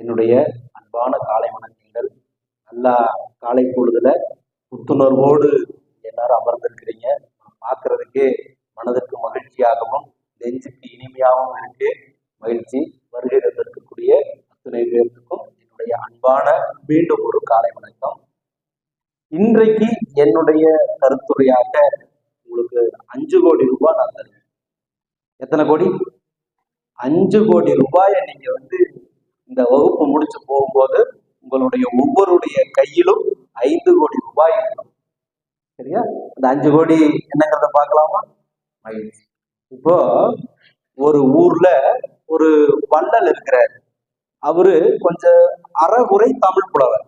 என்னுடைய அன்பான காலை வணக்கங்கள். நல்லா காலை பொழுதுல புத்துணர்வோடு எல்லாரும் அமர்ந்திருக்கிறீங்க. பார்க்கறதுக்கே மனதிற்கு மகிழ்ச்சியாகவும் நெஞ்சுக்கு இனிமையாகவும் இருக்கு மகிழ்ச்சி. வருகை தந்திருக்கக்கூடிய அத்தனை பேருக்கும் என்னுடைய அன்பான மீண்டும் ஒரு காலை வணக்கம். இன்றைக்கு என்னுடைய கருத்துரையாக உங்களுக்கு அஞ்சு கோடி ரூபாய் நான் தருவேன். எத்தனை கோடி? அஞ்சு கோடி ரூபாயை நீங்க வந்து இந்த வகுப்பு முடிச்சு போகும்போது உங்களுடைய ஒவ்வொருடைய கையிலும் ஐந்து கோடி ரூபாய் இருக்கும். சரியா? அந்த அஞ்சு கோடி என்னங்கிறத பார்க்கலாமா? மகிழ்ச்சி. இப்போ ஒரு ஊர்ல ஒரு வள்ளல் இருக்கிறார். அவரு கொஞ்சம் அறகுறை தமிழ் புலவர்.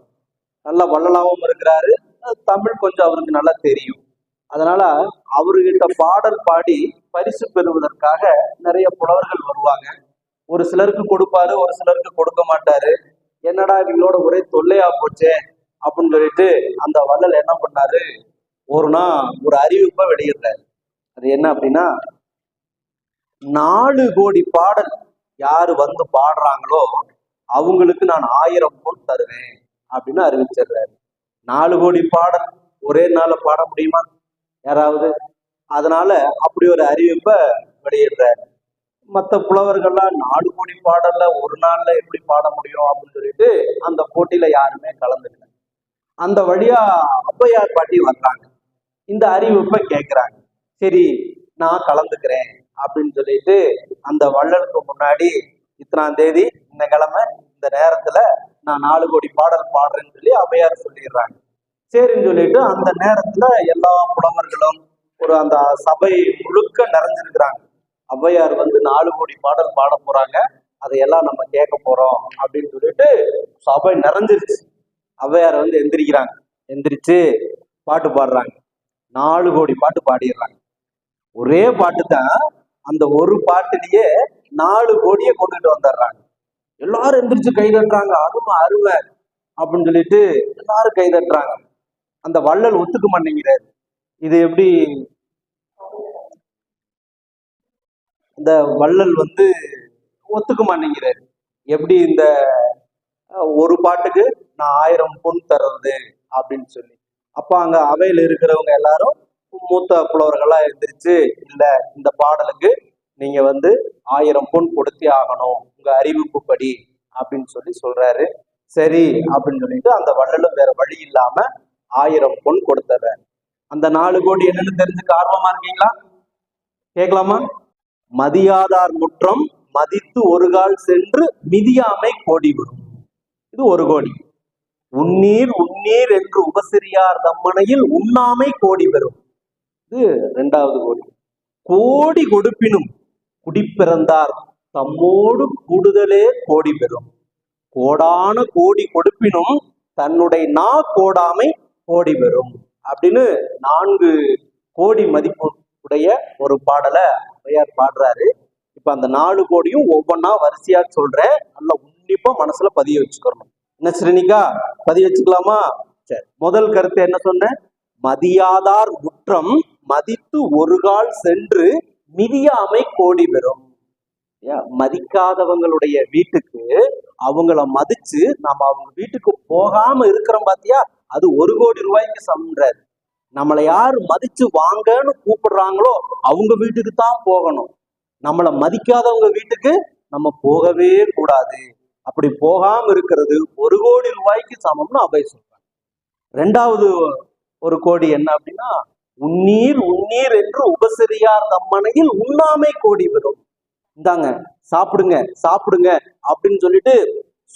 நல்ல வள்ளலாவும் இருக்கிறாரு. தமிழ் கொஞ்சம் அவருக்கு நல்லா தெரியும். அதனால அவர்கிட்ட பாடல் பாடி பரிசு பெறுவதற்காக நிறைய புலவர்கள் வருவாங்க. ஒரு சிலருக்கு கொடுப்பாரு ஒரு சிலருக்கு கொடுக்க மாட்டாரு. என்னடா இவங்களோட ஒரே தொல்லையா போச்சே அப்படின்னு சொல்லிட்டு அந்த வள்ளல் என்ன பண்ணாரு? ஒரு நாள் ஒரு அறிவிப்பை வெளியிடுறாரு. அது என்ன அப்படின்னா நாலு கோடி பாடல் யாரு வந்து பாடுறாங்களோ அவங்களுக்கு நான் ஆயிரம் பொன் தருவேன் அப்படின்னு அறிவிச்சிடுறாரு. நாலு கோடி பாடல் ஒரே நாள்ல பாட முடியுமா? யாராவது? அதனால அப்படி ஒரு அறிவிப்பை வெளியிடுறாரு. மற்ற புலவர்கள்லாம் நாலு கோடி பாடல்ல ஒரு நாள்ல எப்படி பாட முடியும் அப்படின்னு சொல்லிட்டு அந்த போட்டியில யாருமே கலந்துக்கல. அந்த வழியா ஔவையார் பாட்டி வர்றாங்க இந்த அறிவிப்பை கேட்குறாங்க சரி நான் கலந்துக்கிறேன் அப்படின்னு சொல்லிட்டு அந்த வள்ளலுக்கு முன்னாடி இத்தனாம் தேதி இந்த கிழமை இந்த நேரத்துல நான் நாலு கோடி பாடல் பாடுறேன்னு சொல்லி ஔவையார் சொல்லிடுறாங்க. சரின்னு சொல்லிட்டு அந்த நேரத்துல எல்லா புலவர்களும் ஒரு அந்த சபை முழுக்க நிறைஞ்சிருக்கிறாங்க. ஔவையார் வந்து நாலு கோடி பாடல் பாட போறாங்க. அதையெல்லாம் நம்ம கேட்க போறோம் அப்படின்னு சொல்லிட்டு சபை நிறைஞ்சிருச்சு. ஔவையார் வந்து எந்திரிக்கிறாங்க. எந்திரிச்சு பாட்டு பாடுறாங்க. நாலு கோடி பாட்டு பாடிடுறாங்க. ஒரே பாட்டு தான் அந்த ஒரு பாட்டுலயே நாலு கோடியை கொண்டுட்டு வந்துடுறாங்க. எல்லாரும் எந்திரிச்சு கை தட்டுறாங்க. அருமை அருமை அப்படின்னு சொல்லிட்டு எல்லாரும் கை தட்டுறாங்க. அந்த வள்ளல் ஒத்துக்க மாட்டேங்கிறாரு. இது எப்படி இந்த வள்ளல் வந்து ஒத்துக்க மாட்டேங்கிறாரு. எப்படி இந்த ஒரு பாட்டுக்கு நான் ஆயிரம் பொன் தர்றது அப்படின்னு சொல்லி. அப்ப அங்க அவையில் இருக்கிறவங்க எல்லாரும் மூத்த புலவர்களா எழுந்திரிச்சு இல்ல இந்த பாடலுக்கு நீங்க வந்து ஆயிரம் பொன் கொடுத்தே ஆகணும். உங்க அறிவிப்பு படி அப்படின்னு சொல்லி சொல்றாரு. சரி அப்படின்னு சொல்லிட்டு அந்த வள்ளலும் வேற வழி இல்லாம ஆயிரம் பொன் கொடுத்துட்றாரு அந்த நாலு கோடி என்னன்னு தெரிஞ்சுக்க ஆர்வமா இருக்கீங்களா? கேட்கலாமா? மதியாதார் முற்றம் மதித்து ஒரு கால் சென்று மிதியாமை கோடி வரும் இது ஒரு கோடி. உன்னீர் உன்னீர் என்று உபசிரியார் தம்மனையில் உண்ணாமை கோடி பெறும் இது இரண்டாவது கோடி. கோடி கொடுப்பினும் குடிப்பிறந்தார் தம்மோடு கூடுதலே கோடி பெறும் கோடான கோடி கொடுப்பினும் தன்னுடைய நா கோடாமை கோடி பெறும் அப்படின்னு நான்கு கோடி மதிப்பு உடைய ஒரு பாடலை ஔவையார் பாடுறாரு. இப்ப அந்த நாலு கோடியும் ஒவ்வொன்றா வரிசையா சொல்றேன். நல்லா உன்னிப்பா மனசுல பதிய வச்சுக்கணும். என்ன ஸ்ரீனிகா? பதிய வச்சுக்கலாமா? சரி. முதல் கருத்து என்ன சொன்ன மதியாதார் குற்றம் மதித்து ஒரு கால் சென்று மிதியாமை கோடி பெறும். மதிக்காதவங்களுடைய வீட்டுக்கு அவங்கள மதிச்சு நம்ம அவங்க வீட்டுக்கு போகாம இருக்கிறோம் பாத்தியா? அது ஒரு கோடி ரூபாய்க்கு சம்ன்றாரு. நம்மளை யார் மதிச்சு வாங்கன்னு கூப்பிடுறாங்களோ அவங்க வீட்டுக்கு தான் போகணும். நம்மளை மதிக்காதவங்க வீட்டுக்கு நம்ம போகவே கூடாது. அப்படி போகாம இருக்கிறது ஒரு கோடி ரூபாய்க்கு சமம்னு அவை சொல்றாங்க ரெண்டாவது ஒரு கோடி என்ன அப்படின்னா உன்னீர் உன்னீர் என்று உபசரியார் தம்மனையில் உண்ணாமை கோடி வரும். இந்தாங்க சாப்பிடுங்க சாப்பிடுங்க அப்படின்னு சொல்லிட்டு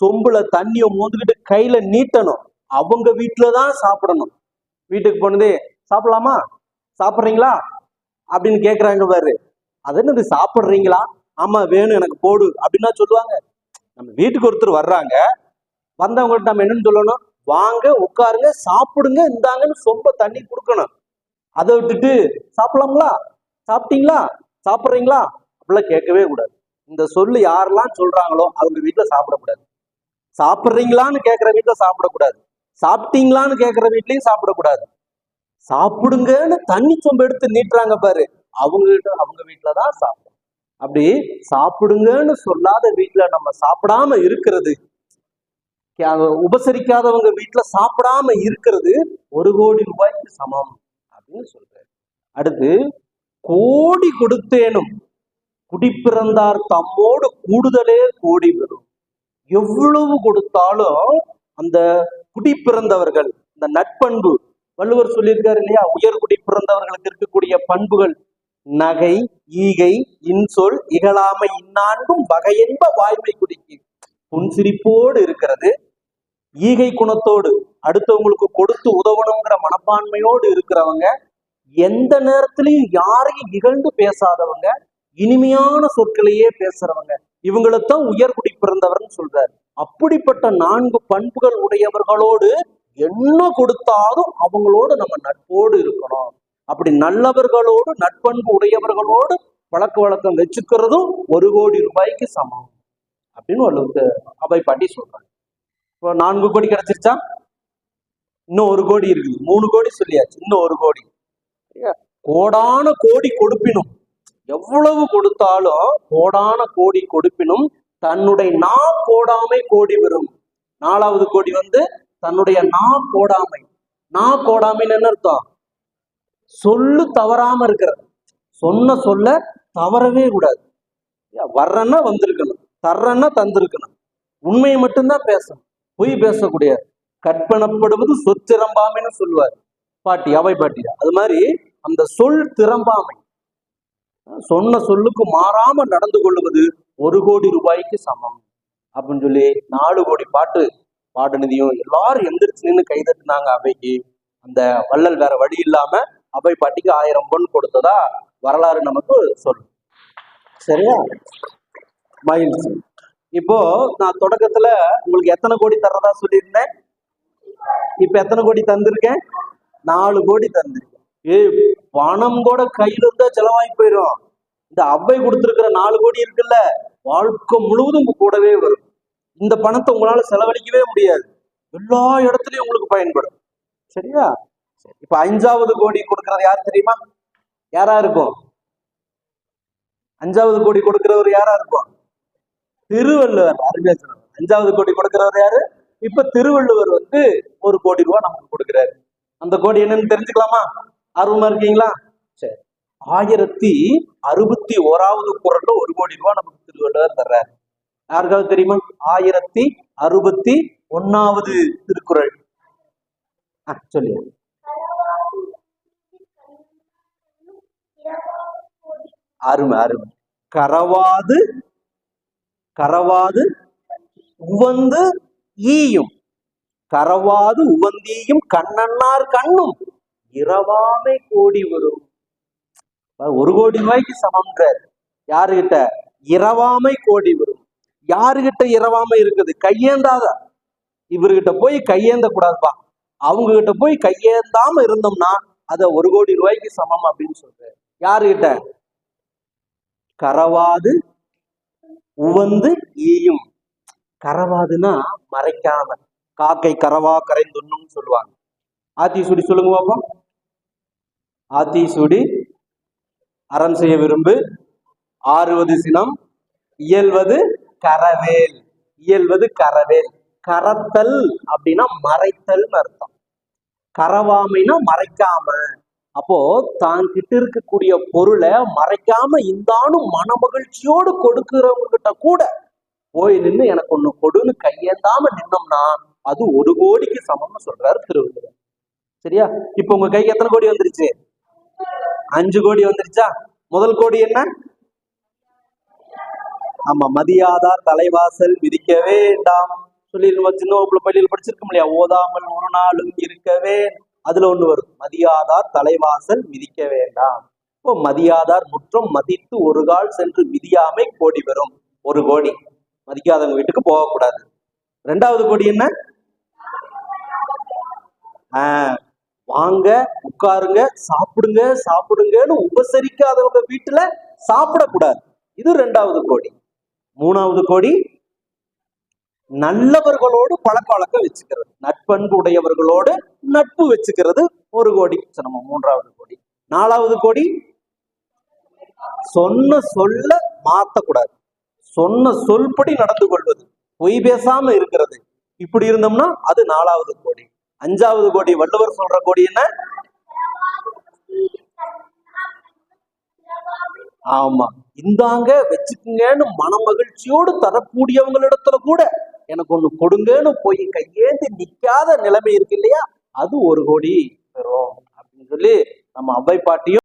சொம்புல தண்ணியை மோந்துக்கிட்டு கையில நீட்டணும். அவங்க வீட்டுல தான் சாப்பிடணும். வீட்டுக்கு போனது சாப்பிடலாமா? சாப்பிட்றீங்களா? அப்படின்னு கேட்குறாங்க பாரு. அது என்னது சாப்பிட்றீங்களா? ஆமா வேணும் எனக்கு போடு அப்படின்னா சொல்லுவாங்க. நம்ம வீட்டுக்கு ஒருத்தர் வர்றாங்க. வந்தவங்கள்ட்ட நம்ம என்னன்னு சொல்லணும்? வாங்க உட்காருங்க சாப்பிடுங்க இந்தாங்கன்னு சொம்ப தண்ணி கொடுக்கணும். அதை விட்டுட்டு சாப்பிடலாங்களா சாப்பிட்டீங்களா? சாப்பிட்றீங்களா? அப்படிலாம் கேட்கவே கூடாது. இந்த சொல்லு யாரெல்லாம் சொல்றாங்களோ அவங்க வீட்டில் சாப்பிடக்கூடாது. சாப்பிட்றீங்களான்னு கேட்குற வீட்டில் சாப்பிடக்கூடாது. சாப்பிட்டீங்களான்னு கேட்குற வீட்லயும் சாப்பிடக்கூடாது. சாப்பிடுங்கன்னு தண்ணி சொம்பு எடுத்து நீட்டுறாங்க பாரு. அவங்க கிட்ட அவங்க வீட்டுலதான் சாப்பிடும். அப்படி சாப்பிடுங்கன்னு சொல்லாத வீட்டுல நம்ம சாப்பிடாம இருக்கிறது உபசரிக்காதவங்க வீட்டுல சாப்பிடாம இருக்கிறது ஒரு கோடி ரூபாய்க்கு சமம் அப்படின்னு சொல்றாரு. அடுத்து கோடி கொடுத்தேனும் குடிப்பிறந்தார் தம்மோடு கூடுதலே கோடி பெறும் எவ்வளவு கொடுத்தாலும் அந்த குடி பிறந்தவர்கள் இந்த நட்பண்பு வள்ளுவர் சொல்லியிருக்காரு இல்லையா? உயர்குடி பிறந்தவர்களுக்கு இருக்கக்கூடிய பண்புகள் நகை ஈகை இன்சொல் இகழாமை இந்நான்கும் வகையென்ப வாய்மை குடிக்கு. புன்சிரிப்போடு இருக்கிறது ஈகை குணத்தோடு அடுத்தவங்களுக்கு கொடுத்து உதவணுங்கிற மனப்பான்மையோடு இருக்கிறவங்க எந்த நேரத்திலையும் யாரையும் இகழ்ந்து பேசாதவங்க இனிமையான சொற்களையே பேசுறவங்க. இவங்களைத்தான் உயர்குடி பிறந்தவர்னு சொல்றாரு. அப்படிப்பட்ட நான்கு பண்புகள் உடையவர்களோடு என்ன கொடுத்தாலும் அவங்களோடு நம்ம நட்போடு இருக்கணும். அப்படி நல்லவர்களோடு நட்பண்பு உடையவர்களோடு பழக்க வழக்கம் வச்சுக்கிறதும் ஒரு கோடி ரூபாய்க்கு சமம். அப்படின்னு ஒரு அவை பாட்டி சொல்றாங்க இப்போ நான்கு கோடி கிடைச்சிருச்சா? இன்னும் ஒரு கோடி இருக்குது. மூணு கோடி சொல்லியாச்சு. இன்னும் ஒரு கோடி. கோடான கோடி கொடுப்பினும் எவ்வளவு கொடுத்தாலும் கோடான கோடி கொடுப்பினும் தன்னுடைய நா கோடாமை கோடி வரும். நாலாவது கோடி வந்து தன்னுடைய நா கோடாமை நா கோடாமைன்னு என்ன அர்த்தம்? சொல்லு தவறாம இருக்கிறது. சொன்ன சொல்ல தவறவே கூடாது. வர்றன்னா வந்திருக்கணும். தர்றேன்னா தந்திருக்கணும். உண்மையை மட்டும்தான் பேசணும். பொய் பேசக்கூடாது. கற்பனப்படுவது சொத்திரம்பாமைன்னு சொல்லுவார். பாட்டி அவை பாட்டியா? அது மாதிரி அந்த சொல் திறம்பாமை சொன்ன சொல்லுக்கு மாறாம நடந்து கொள்வது ஒரு கோடி ரூபாய்க்கு சமம். அப்படின்னு சொல்லி நாலு கோடி பாட்டு பாடுனதையும் எல்லாரும் எந்திரிச்சு நின்று கைதட்டினாங்க அவைக்கு அந்த வள்ளல் வேற வழி இல்லாம அவை பாட்டிக்கு ஆயிரம் பொன் கொடுத்ததா வரலாறு நமக்கு சொல்லும். சரியா? மகிழ்ச்சி. இப்போ நான் தொடக்கத்துல உங்களுக்கு எத்தனை கோடி தர்றதா சொல்லியிருந்தேன்? இப்ப எத்தனை கோடி தந்திருக்கேன்? நாலு கோடி தந்திருக்கேன். ஏய் பணம் கூட கையில இருந்தா செலவாகி போயிடும் இந்த அவ்வை கொடுத்துருக்கிற நாலு கோடி இருக்குல்ல வாழ்க்கை முழுவதும் உங்க கூடவே வரும். இந்த பணத்தை உங்களால செலவழிக்கவே முடியாது. எல்லா இடத்துலயும் உங்களுக்கு பயன்படும். சரியா? இப்ப அஞ்சாவது கோடி கொடுக்கறது யார் தெரியுமா? யாரா இருக்கும்? அஞ்சாவது கோடி கொடுக்கிறவர் யாரா இருக்கும்? திருவள்ளுவர் அருமையா அஞ்சாவது கோடி கொடுக்கிறவர் யாரு? இப்ப திருவள்ளுவர் வந்து ஒரு கோடி ரூபாய் நமக்கு கொடுக்கிறாரு. அந்த கோடி என்னன்னு தெரிஞ்சுக்கலாமா? ஆர்வமா இருக்கீங்களா? சரி. ஆயிரத்தி அறுபத்தி ஓராவது குரல்ல ஒரு கோடி ரூபாய் நமக்கு திருவள்ளுவர் தர்றாரு. யாருக்காவது தெரியுமா? ஆயிரத்தி அறுபத்தி ஒன்னாவது திருக்குறள். ஆ, அருமை அருமை. கரவாது கரவாது உவந்து ஈயும். கரவாது உவந்தீயும் கண்ணன்னார் கண்ணும். இரவாமை கோடி வரும். ஒரு கோடி ரூபாய்க்கு சமம்ன்றார். யாருகிட்ட? இரவாமை கோடி வரும். யாருகிட்ட இரவாமை இருக்குது? கையேந்தாத. இவர்கிட்ட போய் கையேந்த கூடாதுப்பா அவங்க கிட்ட போய் கையேந்தாம இருந்தோம்னா அத ஒரு கோடி ரூபாய்க்கு சமம் அப்படின்னு சொல்றாரு. யாருகிட்ட? கரவாது உவந்து ஈயும் கரவாதுன்னா மறைக்காம. காக்கை கரவா கரைந்துண்ணும் சொல்லுவாங்க. ஆத்தி சுடி சொல்லுங்க பாப்போம் ஆத்தி சுடி அறம் செய்ய விரும்பு ஆறுவது சினம் இயல்வது கரவேல். இயல்வது கரவேல். கரத்தல் அப்படின்னா மறைத்தல்னு அர்த்தம். கரவாமைனா மறைக்காம. அப்போ தான் கிட்ட இருக்கக்கூடிய பொருளை மறைக்காம இந்தானும் மனமகிழ்ச்சியோடு கொடுக்கிறவங்க கிட்ட கூட போய் நின்று எனக்கு ஒண்ணு கொடுன்னு கையேந்தாம நின்னோம்னா அது ஒரு கோடிக்கு சமம்னு சொல்றாரு திருவள்ளுவர். சரியா? இப்போ உங்க கைக்கு எத்தனை கோடி வந்துருச்சு? அஞ்சு கோடி வந்துருச்சா? முதல் கோடி என்ன? ஆமா மதியாதார் தலைவாசல் விதிக்க வேண்டாம். சொல்லி நம்ம சின்ன வகுப்புல பள்ளியில் படிச்சிருக்கோம் இல்லையா ஓதாமல் ஒரு நாளும் இருக்கவே அதுல ஒண்ணு வரும். மதியாதார் தலைவாசல் விதிக்க வேண்டாம். இப்போ மதியாதார் முற்றம் மதித்து ஒரு கால் சென்று மிதியாமை கோடி வரும் ஒரு கோடி. மதிக்காதவங்க வீட்டுக்கு போகக்கூடாது. ரெண்டாவது கோடி என்ன? ஆஹ் வாங்க உட்காருங்க சாப்பிடுங்க சாப்பிடுங்கன்னு உபசரிக்காதவங்க வீட்டுல சாப்பிடக்கூடாது. இது ரெண்டாவது கோடி. மூணாவது கோடி நல்லவர்களோடு பழக்க வழக்கம் வச்சுக்கிறது. நட்பண்பு உடையவர்களோடு நட்பு வச்சுக்கிறது ஒரு கோடி. நம்ம மூன்றாவது கோடி. நாலாவது கோடி சொன்ன சொல்ல மாத்தக்கூடாது. சொன்ன சொல்படி நடந்து கொள்வது. பொய் பேசாம இருக்கிறது. இப்படி இருந்தோம்னா அது நாலாவது கோடி. அஞ்சாவது கோடி வள்ளுவர் சொல்ற கோடி என்ன? ஆமா. இந்தாங்க வச்சுக்குங்கன்னு மன மகிழ்ச்சியோடு தரக்கூடியவங்களிடத்துல கூட எனக்கு ஒண்ணு கொடுங்கன்னு போய் கையேந்தி நிக்காத நிலைமை இருக்கு இல்லையா? அது ஒரு கோடி பெறும் அப்படின்னு சொல்லி நம்ம அவ்வை பாட்டியும்